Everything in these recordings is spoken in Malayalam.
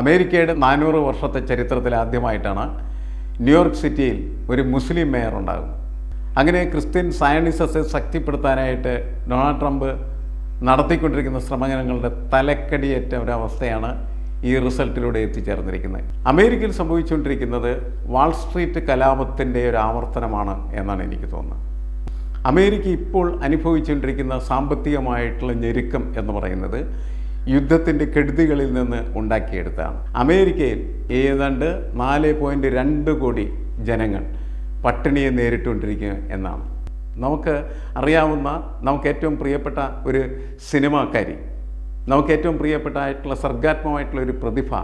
അമേരിക്കയുടെ നാനൂറ് വർഷത്തെ ചരിത്രത്തിൽ ആദ്യമായിട്ടാണ് ന്യൂയോർക്ക് സിറ്റിയിൽ ഒരു മുസ്ലിം മേയർ ഉണ്ടാകും അങ്ങനെ ക്രിസ്ത്യൻ സയനിസത്തെ ശക്തിപ്പെടുത്താനായിട്ട് ഡൊണാൾഡ് ട്രംപ് നടത്തിക്കൊണ്ടിരിക്കുന്ന ശ്രമങ്ങളുടെ തലക്കടിയേറ്റ ഒരവസ്ഥയാണ് ഈ റിസൾട്ടിലൂടെ എത്തിച്ചേർന്നിരിക്കുന്നത്. അമേരിക്കയിൽ സംഭവിച്ചുകൊണ്ടിരിക്കുന്നത് വാൾസ്ട്രീറ്റ് കലാപത്തിന്റെ ഒരു ആവർത്തനമാണ് എന്നാണ് എനിക്ക് തോന്നുന്നത്. അമേരിക്ക ഇപ്പോൾ അനുഭവിച്ചുകൊണ്ടിരിക്കുന്ന സാമ്പത്തികമായിട്ടുള്ള ഞെരുക്കം എന്ന് പറയുന്നത് യുദ്ധത്തിന്റെ കെടുതികളിൽ നിന്ന് ഉണ്ടാക്കിയെടുത്തതാണ്. അമേരിക്കയിൽ ഏതാണ്ട് നാല് പോയിന്റ് രണ്ട് കോടി ജനങ്ങൾ പട്ടിണിയെ നേരിട്ടുകൊണ്ടിരിക്കുക എന്നാണ്. നമുക്ക് അറിയാവുന്ന നമുക്ക് ഏറ്റവും പ്രിയപ്പെട്ട ഒരു സിനിമാക്കാരി നമുക്ക് ഏറ്റവും പ്രിയപ്പെട്ടായിട്ടുള്ള സർഗാത്മകമായിട്ടുള്ള ഒരു പ്രതിഭ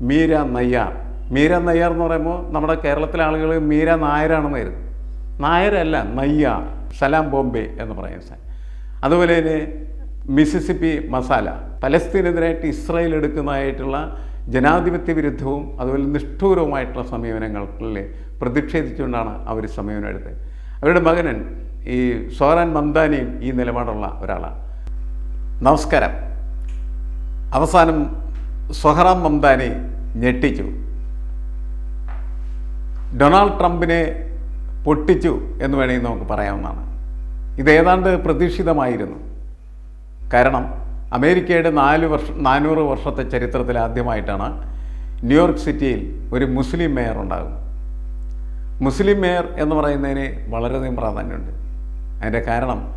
മീര നയ്യാർ. മീര നയ്യാർ എന്ന് പറയുമ്പോൾ നമ്മുടെ കേരളത്തിലെ ആളുകൾ മീര നായരാണെന്ന് കരുതും നായരല്ല നയ്യാർ. സലാം ബോംബെ എന്ന് പറയുന്ന അതുപോലെ തന്നെ മിസിസിപ്പി മസാല. പലസ്തീനെതിരായിട്ട് ഇസ്രായേൽ എടുക്കുന്നതായിട്ടുള്ള ജനാധിപത്യ വിരുദ്ധവും അതുപോലെ നിഷ്ഠൂരവുമായിട്ടുള്ള സമീപനങ്ങളിൽ പ്രതിഷേധിച്ചുകൊണ്ടാണ് അവർ സമീപനം എടുത്തത്. അവരുടെ മകനൻ ഈ സോറാൻ മന്ദാനിയും ഈ നിലപാടുള്ള ഒരാളാണ്. നമസ്കാരം. അവസാനം സൊഹറാം മന്ദാനി ഞെട്ടിച്ചു. ഡൊണാൾഡ് ട്രംപിനെ പൊട്ടിച്ചു എന്ന് വേണമെങ്കിൽ നമുക്ക് പറയാവുന്നതാണ്. ഇത് ഏതാണ്ട് പ്രതീക്ഷിതമായിരുന്നു. കാരണം അമേരിക്കയുടെ നാല് വർഷ നാനൂറ് വർഷത്തെ ചരിത്രത്തിൽ ആദ്യമായിട്ടാണ് ന്യൂയോർക്ക് സിറ്റിയിൽ ഒരു മുസ്ലിം മേയർ ഉണ്ടാകും. മുസ്ലിം മേയർ എന്ന് പറയുന്നതിന് വളരെയധികം പ്രാധാന്യമുണ്ട്. അതിന്റെ കാരണം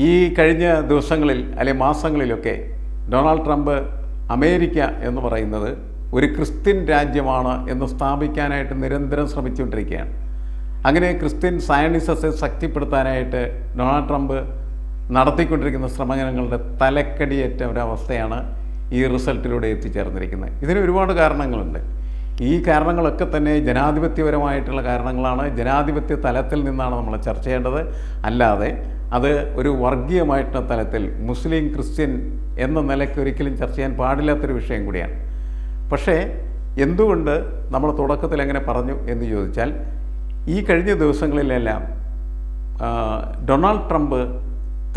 ഈ കഴിഞ്ഞ ദിവസങ്ങളിൽ അല്ലെ മാസങ്ങളിലൊക്കെ ഡൊണാൾഡ് ട്രംപ് അമേരിക്ക എന്ന് പറയുന്നത് ഒരു ക്രിസ്ത്യൻ രാജ്യമാണ് എന്ന് സ്ഥാപിക്കാനായിട്ട് നിരന്തരം ശ്രമിച്ചുകൊണ്ടിരിക്കുകയാണ്. അങ്ങനെ ക്രിസ്ത്യൻ സയനിസത്തെ ശക്തിപ്പെടുത്താനായിട്ട് ഡൊണാൾഡ് ട്രംപ് നടത്തിക്കൊണ്ടിരിക്കുന്ന ശ്രമങ്ങളുടെ തലക്കടിയേറ്റ ഒരവസ്ഥയാണ് ഈ റിസൾട്ടിലൂടെ എത്തിച്ചേർന്നിരിക്കുന്നത്. ഇതിന് ഒരുപാട് കാരണങ്ങളുണ്ട്. ഈ കാരണങ്ങളൊക്കെ തന്നെ ജനാധിപത്യപരമായിട്ടുള്ള കാരണങ്ങളാണ്. ജനാധിപത്യ തലത്തിൽ നിന്നാണ് നമ്മൾ ചർച്ച ചെയ്യേണ്ടത്. അല്ലാതെ അത് ഒരു വർഗീയമായിട്ടുള്ള തലത്തിൽ മുസ്ലിം ക്രിസ്ത്യൻ എന്ന നിലയ്ക്ക് ഒരിക്കലും ചർച്ച ചെയ്യാൻ പാടില്ലാത്തൊരു വിഷയം കൂടിയാണ്. പക്ഷേ എന്തുകൊണ്ട് നമ്മൾ തുടക്കത്തിൽ എങ്ങനെ പറഞ്ഞു എന്ന് ചോദിച്ചാൽ ഈ കഴിഞ്ഞ ദിവസങ്ങളിലെല്ലാം ഡൊണാൾഡ് ട്രംപ്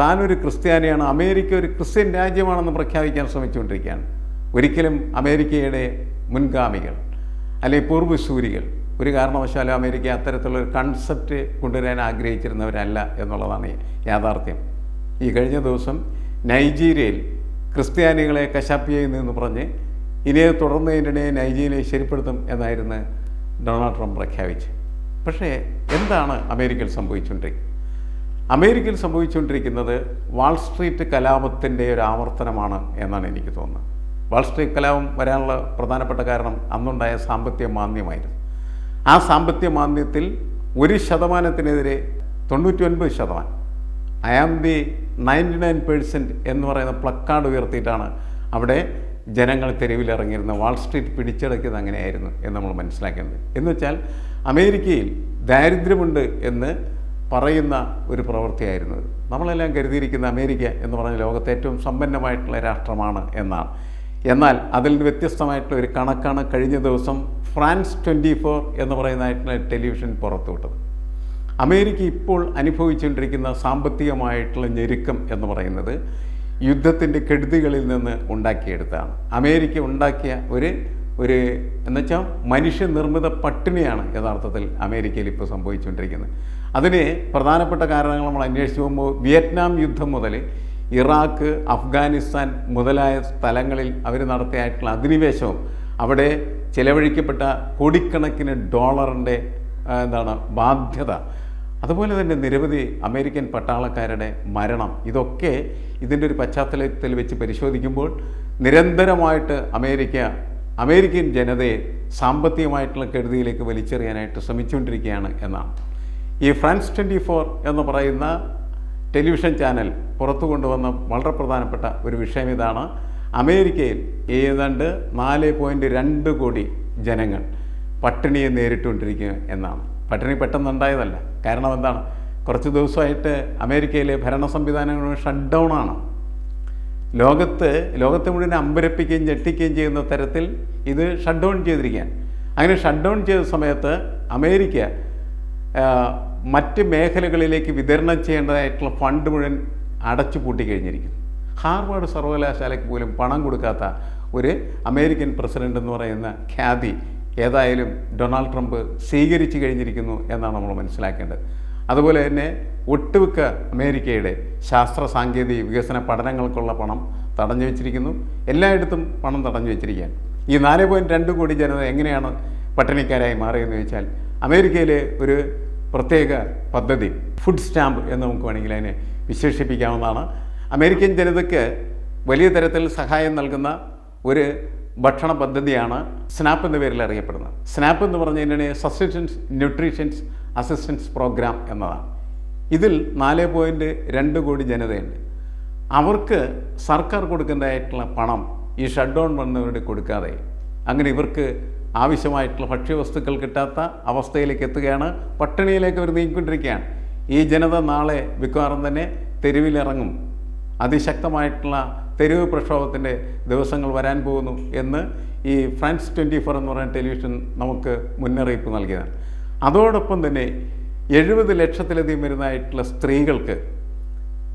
താനൊരു ക്രിസ്ത്യാനിയാണ് അമേരിക്ക ഒരു ക്രിസ്ത്യൻ രാജ്യമാണെന്ന് പ്രഖ്യാപിക്കാൻ ശ്രമിച്ചുകൊണ്ടിരിക്കുകയാണ്. ഒരിക്കലും അമേരിക്കയുടെ മുൻഗാമികൾ അല്ലെങ്കിൽ പൂർവസൂരികൾ ഒരു കാരണവശാലും അമേരിക്ക അത്തരത്തിലുള്ള കൺസെപ്റ്റ് കൊണ്ടുവരാൻ ആഗ്രഹിച്ചിരുന്നവരല്ല എന്നുള്ളതാണ് യാഥാർത്ഥ്യം. ഈ കഴിഞ്ഞ ദിവസം നൈജീരിയയിൽ ക്രിസ്ത്യാനികളെ കശാപ്പ് ചെയ്യുന്നതെന്ന് പറഞ്ഞ് ഇനിയെ തുടർന്നതിനിടെ നൈജീരിയയെ ശരിപ്പെടുത്തും എന്നായിരുന്നു ഡൊണാൾഡ് ട്രംപ് പ്രഖ്യാപിച്ചത്. പക്ഷേ എന്താണ് അമേരിക്കയിൽ സംഭവിച്ചുകൊണ്ടിരിക്കുന്നത്? അമേരിക്കയിൽ സംഭവിച്ചുകൊണ്ടിരിക്കുന്നത് വാൾ സ്ട്രീറ്റ് കലാപത്തിന്റെ ഒരു ആവർത്തനമാണ് എന്നാണ് എനിക്ക് തോന്നുന്നത്. വാൾ സ്ട്രീറ്റ് കലാപം വരാനുള്ള പ്രധാനപ്പെട്ട കാരണം അന്നുണ്ടായ സാമ്പത്തിക മാന്ദ്യമായിരുന്നു. ആ സാമ്പത്തിക മാന്ദ്യത്തിൽ ഒരു ശതമാനത്തിനെതിരെ തൊണ്ണൂറ്റി ഒൻപത് ശതമാനം I am the ninety nine percent എന്ന് പറയുന്ന പ്ലക്കാർഡ് ഉയർത്തിയിട്ടാണ് അവിടെ ജനങ്ങൾ തെരുവിലിറങ്ങിയിരുന്നത്. വാൾ സ്ട്രീറ്റ് പിടിച്ചടക്കിയത് അങ്ങനെയായിരുന്നു എന്ന് നമ്മൾ മനസ്സിലാക്കേണ്ടത്. എന്ന് വെച്ചാൽ അമേരിക്കയിൽ ദാരിദ്ര്യമുണ്ട് എന്ന് പറയുന്ന ഒരു പ്രവൃത്തിയായിരുന്നു. നമ്മളെല്ലാം കരുതിയിരിക്കുന്ന അമേരിക്ക എന്ന് പറഞ്ഞ ലോകത്തെ ഏറ്റവും സമ്പന്നമായിട്ടുള്ള രാഷ്ട്രമാണ് എന്നാണ്. എന്നാൽ അതിൽ നിന്ന് വ്യത്യസ്തമായിട്ടുള്ള ഒരു കണക്കാണ് കഴിഞ്ഞ ദിവസം ഫ്രാൻസ് ട്വന്റി ഫോർ എന്ന് പറയുന്നതായിട്ടുള്ള ടെലിവിഷൻ പുറത്തുവിട്ടത്. അമേരിക്ക ഇപ്പോൾ അനുഭവിച്ചുകൊണ്ടിരിക്കുന്ന സാമ്പത്തികമായിട്ടുള്ള ഞെരുക്കം എന്ന് പറയുന്നത് യുദ്ധത്തിന്റെ കെടുതികളിൽ നിന്ന് ഉണ്ടാക്കിയെടുത്തതാണ്. അമേരിക്ക ഉണ്ടാക്കിയ ഒരു ഒരു എന്നുവെച്ചാൽ മനുഷ്യനിർമ്മിത പട്ടിണിയാണ് യഥാർത്ഥത്തിൽ അമേരിക്കയിൽ ഇപ്പോൾ സംഭവിച്ചുകൊണ്ടിരിക്കുന്നത്. അതിന് പ്രധാനപ്പെട്ട കാരണങ്ങൾ നമ്മൾ അന്വേഷിച്ച് പോകുമ്പോൾ വിയറ്റ്നാം യുദ്ധം മുതൽ ഇറാഖ് അഫ്ഗാനിസ്ഥാൻ മുതലായ സ്ഥലങ്ങളിൽ അവർ നടത്തിയായിട്ടുള്ള അധിനിവേശവും അവിടെ ചിലവഴിക്കപ്പെട്ട കോടിക്കണക്കിന് ഡോളറിന്റെ എന്താണ് ബാധ്യത. അതുപോലെ തന്നെ നിരവധി അമേരിക്കൻ പട്ടാളക്കാരുടെ മരണം. ഇതൊക്കെ ഇതിന്റെ ഒരു പശ്ചാത്തലത്തിൽ വെച്ച് പരിശോധിക്കുമ്പോൾ നിരന്തരമായിട്ട് അമേരിക്ക അമേരിക്കൻ ജനതയെ സാമ്പത്തികമായിട്ടുള്ള കെടുതിയിലേക്ക് വലിച്ചെറിയാനായിട്ട് ശ്രമിച്ചുകൊണ്ടിരിക്കുകയാണ് എന്നാണ്. ഈ ഫ്രാൻസ് ട്വന്റി ഫോർ എന്ന് പറയുന്ന ടെലിവിഷൻ ചാനൽ പുറത്തു കൊണ്ടുവന്ന വളരെ പ്രധാനപ്പെട്ട ഒരു വിഷയം ഇതാണ്. അമേരിക്കയിൽ ഏതാണ്ട് നാല് പോയിന്റ് രണ്ട് കോടി ജനങ്ങൾ പട്ടിണിയെ നേരിട്ടുകൊണ്ടിരിക്കുക എന്നാണ്. പട്ടിണി പെട്ടെന്നുണ്ടായതല്ല. കാരണം എന്താണ്? കുറച്ച് ദിവസമായിട്ട് അമേരിക്കയിലെ ഭരണ സംവിധാനങ്ങൾ ഷട്ട് ഡൗൺ ആണ്. ലോകത്ത് ലോകത്തെ മുഴുവൻ അമ്പരപ്പിക്കുകയും ഞെട്ടിക്കുകയും ചെയ്യുന്ന തരത്തിൽ ഇത് ഷട്ട് ഡൗൺ ചെയ്തിരിക്കുകയാണ്. അങ്ങനെ ഷട്ട് ഡൗൺ ചെയ്ത സമയത്ത് അമേരിക്ക മറ്റ് മേഖലകളിലേക്ക് വിതരണം ചെയ്യേണ്ടതായിട്ടുള്ള ഫണ്ട് മുഴുവൻ അടച്ചു പൂട്ടി കഴിഞ്ഞിരിക്കുന്നു ഹാർവാർഡ് സർവകലാശാലയ്ക്ക് പോലും പണം കൊടുക്കാത്ത ഒരു അമേരിക്കൻ പ്രസിഡന്റ് എന്ന് പറയുന്ന ഖ്യാതി ഏതായാലും ഡൊണാൾഡ് ട്രംപ് സ്വീകരിച്ചു കഴിഞ്ഞിരിക്കുന്നു എന്നാണ് നമ്മൾ മനസ്സിലാക്കേണ്ടത്. അതുപോലെ തന്നെ ഒട്ടുമിക്ക അമേരിക്കയുടെ ശാസ്ത്ര സാങ്കേതിക വികസന പഠനങ്ങൾക്കുള്ള പണം തടഞ്ഞു വെച്ചിരിക്കുന്നു. എല്ലായിടത്തും പണം തടഞ്ഞു വെച്ചിരിക്കുകയാണ്. ഈ നാല് പോയിന്റ് രണ്ട് കോടി ജനത എങ്ങനെയാണ് പട്ടിണിക്കാരായി മാറിയെന്ന് ചോദിച്ചാൽ അമേരിക്കയിലെ ഒരു പ്രത്യേക പദ്ധതി ഫുഡ് സ്റ്റാമ്പ് എന്ന് നമുക്ക് വേണമെങ്കിൽ അതിനെ വിശേഷിപ്പിക്കാവുന്നതാണ്. അമേരിക്കൻ ജനതയ്ക്ക് വലിയ തരത്തിൽ സഹായം നൽകുന്ന ഒരു ഭക്ഷണ പദ്ധതിയാണ് സ്നാപ്പ് എന്ന പേരിൽ അറിയപ്പെടുന്നത്. സ്നാപ്പ് എന്ന് പറഞ്ഞു കഴിഞ്ഞാൽ സബ്സിസ്റ്റൻസ് ന്യൂട്രീഷൻസ് അസിസ്റ്റൻസ് പ്രോഗ്രാം എന്നതാണ്. ഇതിൽ നാല് പോയിന്റ് രണ്ട് കോടി ജനതയുണ്ട്. അവർക്ക് സർക്കാർ കൊടുക്കേണ്ടതായിട്ടുള്ള പണം ഈ ഷട്ട് ഡൗൺ വന്നവരുടെ കൊടുക്കാതെ. അങ്ങനെ ഇവർക്ക് ആവശ്യമായിട്ടുള്ള ഭക്ഷ്യവസ്തുക്കൾ കിട്ടാത്ത അവസ്ഥയിലേക്ക് എത്തുകയാണ്. പട്ടിണിയിലേക്ക് അവർ നീങ്ങിക്കൊണ്ടിരിക്കുകയാണ്. ഈ ജനത നാളെ മിക്കവാറും തന്നെ തെരുവിലിറങ്ങും. അതിശക്തമായിട്ടുള്ള തെരുവ് പ്രക്ഷോഭത്തിന്റെ ദിവസങ്ങൾ വരാൻ പോകുന്നു എന്ന് ഈ ഫ്രാൻസ് ട്വന്റി ഫോർ എന്ന് പറയുന്ന ടെലിവിഷൻ നമുക്ക് മുന്നറിയിപ്പ് നൽകിയതാണ്. അതോടൊപ്പം തന്നെ എഴുപത് ലക്ഷത്തിലധികം വരുന്നതായിട്ടുള്ള സ്ത്രീകൾക്ക്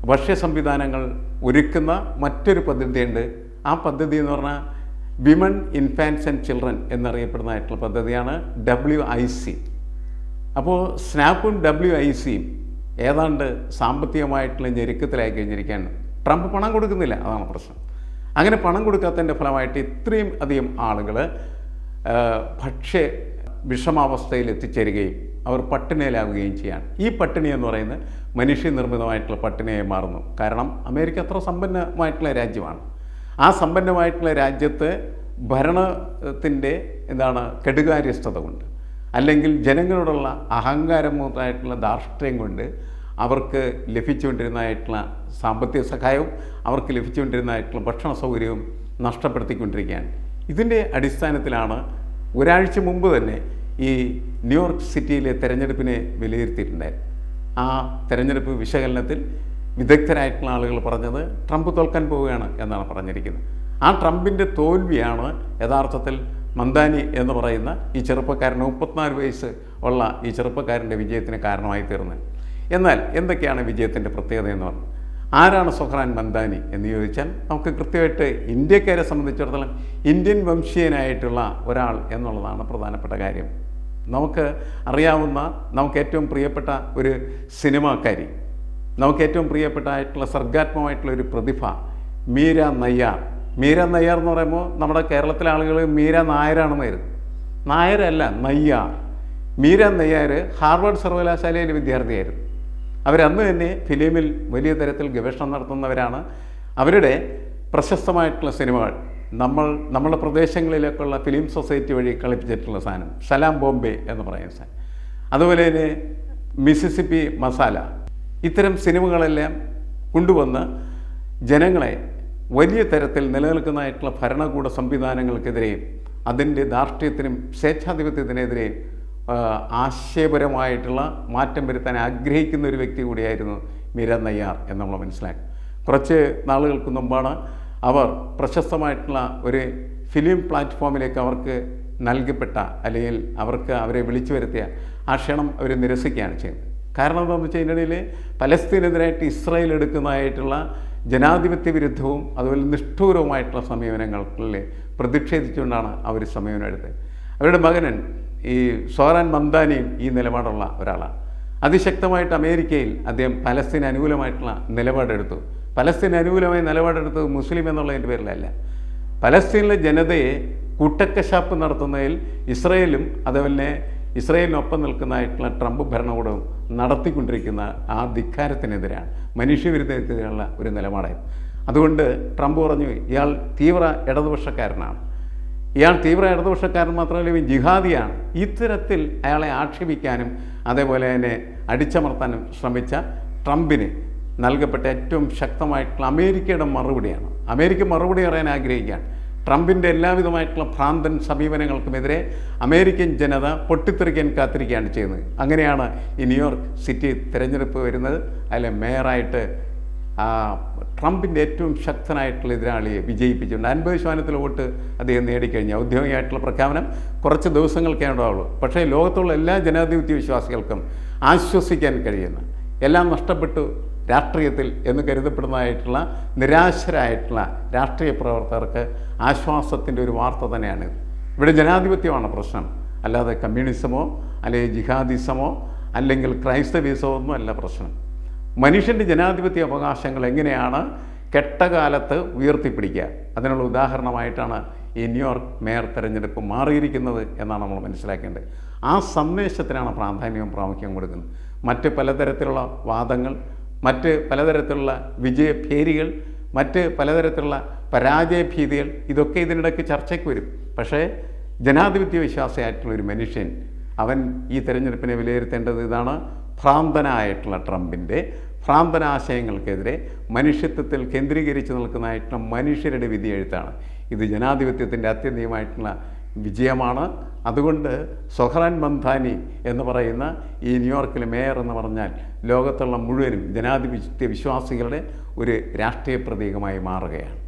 ഭക്ഷ്യ സംവിധാനങ്ങൾ ഒരുക്കുന്ന മറ്റൊരു പദ്ധതിയുണ്ട്. ആ പദ്ധതി എന്ന് പറഞ്ഞാൽ വിമൺ ഇൻഫാൻസ് ആൻഡ് ചിൽഡ്രൻ എന്നറിയപ്പെടുന്നതായിട്ടുള്ള പദ്ധതിയാണ് ഡബ്ല്യു ഐ സി. അപ്പോൾ സ്നാപ്പും ഡബ്ല്യു ഐ സിയും ഏതാണ്ട് സാമ്പത്തികമായിട്ടുള്ള ഞെരുക്കത്തിലായി കഴിഞ്ഞിരിക്കുകയാണ്. ട്രംപ് പണം കൊടുക്കുന്നില്ല അതാണ് പ്രശ്നം. അങ്ങനെ പണം കൊടുക്കാത്തതിന്റെ ഫലമായിട്ട് ഇത്രയും അധികം ആളുകൾ ഭക്ഷ്യ വിഷമാവസ്ഥയിൽ എത്തിച്ചേരുകയും അവർ പട്ടിണിയിലാവുകയും ചെയ്യാണ്. ഈ പട്ടിണി എന്ന് പറയുന്നത് മനുഷ്യനിർമ്മിതമായിട്ടുള്ള പട്ടിണിയായി മാറുന്നു. കാരണം അമേരിക്ക അത്ര സമ്പന്നമായിട്ടുള്ള രാജ്യമാണ്. ആ സമ്പന്നമായിട്ടുള്ള രാജ്യത്ത് ഭരണത്തിന്റെ എന്താണ് കെടുകാര്യസ്ഥത കൊണ്ട് അല്ലെങ്കിൽ ജനങ്ങളോടുള്ള അഹങ്കാരം അഹങ്കാരമായിട്ടുള്ള ധാർഷ്ട്യം കൊണ്ട് അവർക്ക് ലഭിച്ചുകൊണ്ടിരുന്നതായിട്ടുള്ള സാമ്പത്തിക സഹായവും അവർക്ക് ലഭിച്ചുകൊണ്ടിരുന്നതായിട്ടുള്ള ഭക്ഷണ സൗകര്യവും നഷ്ടപ്പെടുത്തിക്കൊണ്ടിരിക്കുകയാണ്. ഇതിന്റെ അടിസ്ഥാനത്തിലാണ് ഒരാഴ്ച മുമ്പ് തന്നെ ഈ ന്യൂയോർക്ക് സിറ്റിയിലെ തെരഞ്ഞെടുപ്പിനെ വിലയിരുത്തിയിട്ടുണ്ടായിരുന്നു. ആ തെരഞ്ഞെടുപ്പ് വിശകലനത്തിൽ വിദഗ്ധരായിട്ടുള്ള ആളുകൾ പറഞ്ഞത് ട്രംപ് തോൽക്കാൻ പോവുകയാണ് എന്നാണ് പറഞ്ഞിരിക്കുന്നത്. ആ ട്രംപിന്റെ തോൽവിയാണ് യഥാർത്ഥത്തിൽ മന്ദാനി എന്ന് പറയുന്ന ഈ ചെറുപ്പക്കാരൻ മുപ്പത്തിനാല് വയസ്സ് ഉള്ള ഈ ചെറുപ്പക്കാരന്റെ വിജയത്തിന് കാരണമായി തീർന്നത്. എന്നാൽ എന്തൊക്കെയാണ് വിജയത്തിന്റെ പ്രത്യേകത എന്ന് പറഞ്ഞാൽ ആരാണ് സുഹ്റാൻ മന്ദാനി എന്ന് ചോദിച്ചാൽ നമുക്ക് കൃത്യമായിട്ട് ഇന്ത്യക്കാരെ സംബന്ധിച്ചിടത്തോളം ഇന്ത്യൻ വംശീയനായിട്ടുള്ള ഒരാൾ എന്നുള്ളതാണ് പ്രധാനപ്പെട്ട കാര്യം. നമുക്ക് അറിയാവുന്ന നമുക്ക് ഏറ്റവും പ്രിയപ്പെട്ട ഒരു സിനിമാക്കാരി നമുക്ക് ഏറ്റവും പ്രിയപ്പെട്ടായിട്ടുള്ള സർഗാത്മകമായിട്ടുള്ള ഒരു പ്രതിഭ മീര നയ്യാർ. മീര നയ്യാർ എന്ന് പറയുമ്പോൾ നമ്മുടെ കേരളത്തിലെ ആളുകൾ മീര നായരാണെന്ന് വരും നായരല്ല നയ്യാർ. മീര നയ്യാർ ഹാർവേഡ് സർവകലാശാലയിലെ വിദ്യാർത്ഥിയായിരുന്നു. അവരന്ന് തന്നെ ഫിലിമിൽ വലിയ തരത്തിൽ ഗവേഷണം നടത്തുന്നവരാണ്. അവരുടെ പ്രശസ്തമായിട്ടുള്ള സിനിമകൾ നമ്മൾ നമ്മുടെ പ്രദേശങ്ങളിലേക്കുള്ള ഫിലിം സൊസൈറ്റി വഴി കളിപ്പിച്ചിട്ടുള്ള സാധനം. സലാം ബോംബെ എന്ന് പറയുന്ന സാധനം. അതുപോലെ തന്നെ മിസിസിപ്പി മസാല. ഇത്തരം സിനിമകളെല്ലാം കൊണ്ടുവന്ന് ജനങ്ങളെ വലിയ തരത്തിൽ നിലനിൽക്കുന്നതായിട്ടുള്ള ഭരണകൂട സംവിധാനങ്ങൾക്കെതിരെയും അതിന്റെ ധാർഷ്ട്യത്തിനും സ്വേച്ഛാധിപത്യത്തിനെതിരെയും ആശയപരമായിട്ടുള്ള മാറ്റം വരുത്താൻ ആഗ്രഹിക്കുന്ന ഒരു വ്യക്തി കൂടിയായിരുന്നു മീര നയ്യാർ എന്ന് നമ്മൾ മനസ്സിലാക്കി കുറച്ച് നാളുകൾക്ക് മുമ്പാണ് അവർ പ്രശസ്തമായിട്ടുള്ള ഒരു ഫിലിം പ്ലാറ്റ്ഫോമിലേക്ക് അവർക്ക് നൽകപ്പെട്ട അല്ലെങ്കിൽ അവർക്ക് അവരെ വിളിച്ചു വരുത്തിയ ആ ക്ഷണം അവർ നിരസിക്കുകയാണ് ചെയ്യുന്നത്. കാരണം എന്താണെന്ന് വെച്ച് കഴിഞ്ഞാൽ പലസ്തീനെതിരായിട്ട് ഇസ്രായേൽ എടുക്കുന്നതായിട്ടുള്ള ജനാധിപത്യ വിരുദ്ധവും അതുപോലെ നിഷ്ഠൂരവുമായിട്ടുള്ള സമീപനങ്ങളിൽ പ്രതിഷേധിച്ചുകൊണ്ടാണ് അവർ സമീപനം എടുത്തത്. അവരുടെ മകനൻ ഈ സോറാൻ മന്ദാനിയും ഈ നിലപാടുള്ള ഒരാളാണ്. അതിശക്തമായിട്ട് അമേരിക്കയിൽ അദ്ദേഹം പലസ്തീൻ അനുകൂലമായിട്ടുള്ള നിലപാടെടുത്തു. പലസ്തീൻ അനുകൂലമായി നിലപാടെടുത്തത് മുസ്ലിം എന്നുള്ളതിന്റെ പേരിലല്ല. പലസ്തീനിലെ ജനതയെ കൂട്ടക്കശാപ്പ് നടത്തുന്നതിൽ ഇസ്രയേലും അതുപോലെ ഇസ്രയേലിനൊപ്പം നിൽക്കുന്നതായിട്ടുള്ള ട്രംപ് ഭരണകൂടവും നടത്തിക്കൊണ്ടിരിക്കുന്ന ആ ധിക്കാരത്തിനെതിരാണ്. മനുഷ്യവിരുദ്ധത്തിനുള്ള ഒരു നിലപാടായിരുന്നു. അതുകൊണ്ട് ട്രംപ് പറഞ്ഞു ഇയാൾ തീവ്ര ഇടതുപക്ഷക്കാരനാണ്. ഇയാൾ തീവ്ര ഇടതുപക്ഷക്കാരൻ മാത്രമല്ല ഇവൻ ജിഹാദിയാണ്. ഇത്തരത്തിൽ അയാളെ ആക്ഷേപിക്കാനും അതേപോലെ തന്നെ അടിച്ചമർത്താനും ശ്രമിച്ച ട്രംപിന് നൽകപ്പെട്ട ഏറ്റവും ശക്തമായിട്ടുള്ള അമേരിക്കയുടെ മറുപടിയാണ്. അമേരിക്ക മറുപടി പറയാൻ ആഗ്രഹിക്കുകയാണ്. ട്രംപിന്റെ എല്ലാവിധമായിട്ടുള്ള ഭ്രാന്തൻ സമീപനങ്ങൾക്കുമെതിരെ അമേരിക്കൻ ജനത പൊട്ടിത്തെറിക്കാൻ കാത്തിരിക്കുകയാണ് ചെയ്യുന്നത്. അങ്ങനെയാണ് ഈ ന്യൂയോർക്ക് സിറ്റി തിരഞ്ഞെടുപ്പ് വരുന്നത്. അതിലെ മേയറായിട്ട് ട്രംപിന്റെ ഏറ്റവും ശക്തനായിട്ടുള്ള എതിരാളിയെ വിജയിപ്പിച്ചിട്ടുണ്ട്. അൻപത് ശതമാനത്തിൽ വോട്ട് അദ്ദേഹം നേടിക്കഴിഞ്ഞു. ഔദ്യോഗികമായിട്ടുള്ള പ്രഖ്യാപനം കുറച്ച് ദിവസങ്ങൾക്കേ ഉണ്ടാവുള്ളൂ. പക്ഷേ ലോകത്തുള്ള എല്ലാ ജനാധിപത്യ വിശ്വാസികൾക്കും ആശ്വസിക്കാൻ കഴിയുന്ന എല്ലാം നഷ്ടപ്പെട്ടു രാഷ്ട്രീയത്തിൽ എന്ന് കരുതപ്പെടുന്നതായിട്ടുള്ള നിരാശരായിട്ടുള്ള രാഷ്ട്രീയ പ്രവർത്തകർക്ക് ആശ്വാസത്തിന്റെ ഒരു വാർത്ത തന്നെയാണ് ഇവിടെ ജനാധിപത്യമാണ് പ്രശ്നം. അല്ലാതെ കമ്മ്യൂണിസമോ അല്ലെങ്കിൽ ജിഹാദിസമോ അല്ലെങ്കിൽ ക്രൈസ്തവിസമോ ഒന്നും അല്ല പ്രശ്നം. മനുഷ്യന്റെ ജനാധിപത്യ അവകാശങ്ങൾ എങ്ങനെയാണ് കെട്ടകാലത്ത് ഉയർത്തിപ്പിടിക്കുക? അതിനുള്ള ഉദാഹരണമായിട്ടാണ് ഈ ന്യൂയോർക്ക് മേയർ തെരഞ്ഞെടുപ്പ് മാറിയിരിക്കുന്നത് എന്നാണ് നമ്മൾ മനസ്സിലാക്കേണ്ടത്. ആ സന്ദേശത്തിനാണ് പ്രാധാന്യവും പ്രാമുഖ്യം കൊടുക്കുന്നത്. മറ്റ് പലതരത്തിലുള്ള വാദങ്ങൾ മറ്റ് പലതരത്തിലുള്ള വിജയഭേരികൾ മറ്റ് പലതരത്തിലുള്ള പരാജയഭീതികൾ ഇതൊക്കെ ഇതിനിടയ്ക്ക് ചർച്ചയ്ക്ക് വരും. പക്ഷേ ജനാധിപത്യ വിശ്വാസിയായിട്ടുള്ള ഒരു മനുഷ്യൻ അവൻ ഈ തെരഞ്ഞെടുപ്പിനെ വിലയിരുത്തേണ്ടത് ഇതാണ് ഭ്രാന്തനായിട്ടുള്ള ട്രംപിന്റെ ഭ്രാന്തനാശയങ്ങൾക്കെതിരെ മനുഷ്യത്വത്തിൽ കേന്ദ്രീകരിച്ച് നിൽക്കുന്നതായിട്ടുള്ള മനുഷ്യരുടെ വിധിയെഴുത്താണ്. ഇത് ജനാധിപത്യത്തിന്റെ അത്യന്തികമായിട്ടുള്ള വിജയമാണ്. അതുകൊണ്ട് സൊഹ്റാൻ മന്ധാനി എന്ന് പറയുന്ന ഈ ന്യൂയോർക്കിലെ മേയർ എന്ന് പറഞ്ഞാൽ ലോകത്തുള്ള മുഴുവനും ജനാധിപത്യ വിശ്വാസികളുടെ ഒരു രാഷ്ട്രീയ പ്രതീകമായി മാറുകയാണ്.